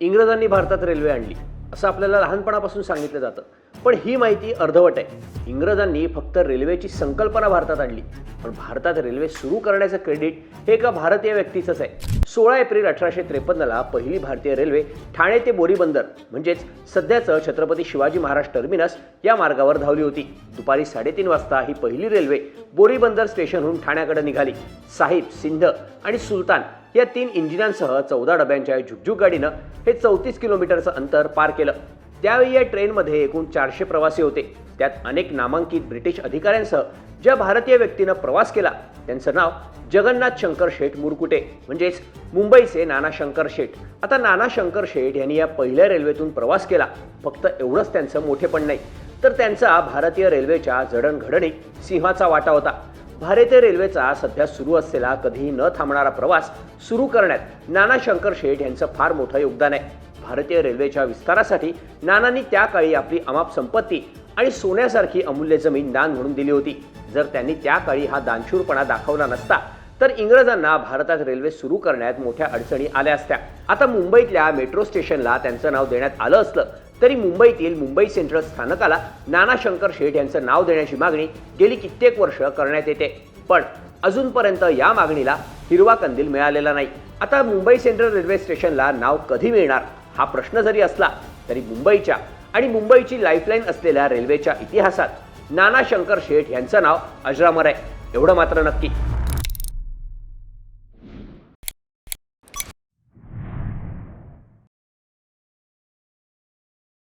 इंग्रजांनी भारतात रेल्वे आणली असं आपल्याला लहानपणापासून सांगितलं जातं. पण ही माहिती अर्धवट आहे. इंग्रजांनी फक्त रेल्वेची संकल्पना भारतात आणली पण भारतात रेल्वे सुरू करण्याचं क्रेडिट हे एका भारतीय व्यक्तीचंच आहे. सोळा एप्रिल अठराशे त्रेपन्नला पहिली भारतीय रेल्वे ठाणे ते बोरीबंदर म्हणजेच सध्याचं छत्रपती शिवाजी महाराज टर्मिनस या मार्गावर धावली होती. दुपारी साडेतीन वाजता ही पहिली रेल्वे बोरीबंदर स्टेशनहून ठाण्याकडे निघाली. साहिब सिंध आणि सुलतान या तीन इंजिनांसह चौदा डब्यांच्या झुकझुक गाडीनं हे चौतीस किलोमीटरचं अंतर पार केलं. त्यावेळी या ट्रेनमध्ये एकूण चारशे प्रवासी होते. त्यात अनेक नामांकित ब्रिटिश अधिकाऱ्यांसह ज्या भारतीय व्यक्तीनं प्रवास केला त्यांचं नाव जगन्नाथ शंकर शेठ मुरकुटे म्हणजेच मुंबईचे नाना शंकर शेठ. आता नाना शंकर शेठ यांनी या पहिल्या रेल्वेतून प्रवास केला. फक्त एवढंच त्यांचं मोठेपण नाही तर त्यांचा भारतीय रेल्वेच्या जडणघडणीत सिंहाचा वाटा होता. भारतीय रेल्वेचा सध्या सुरू असलेला कधीही न थांबणारा प्रवास सुरू करण्यात नाना शंकर शेठ यांचं फार मोठं योगदान आहे. भारतीय रेल्वेच्या विस्तारासाठी नानांनी त्या काळी आपली अमाप संपत्ती आणि सोन्यासारखी अमूल्य जमीन दान म्हणून दिली होती. जर त्यांनी त्या काळी हा दानशूरपणा दाखवला नसता तर इंग्रजांना भारतात रेल्वे सुरू करण्यात मोठ्या अडचणी आल्या असत्या. आता मुंबईतल्या मेट्रो स्टेशनला त्यांचं नाव देण्यात आलं असलं तरी मुंबईतील मुंबई सेंट्रल स्थानकाला नाना शंकर शेठ यांचं नाव देण्याची मागणी गेली कित्येक वर्ष करण्यात येते. पण अजूनपर्यंत या मागणीला हिरवा कंदील मिळालेला नाही. आता मुंबई सेंट्रल रेल्वे स्टेशनला नाव कधी मिळणार? हा प्रश्न जरी असला तरी मुंबईच्या आणि मुंबईची लाईफलाईन असलेल्या रेल्वेच्या इतिहासात नाना शंकर शेठ यांचं नाव अजरामर आहे. एवढं मात्र नक्की.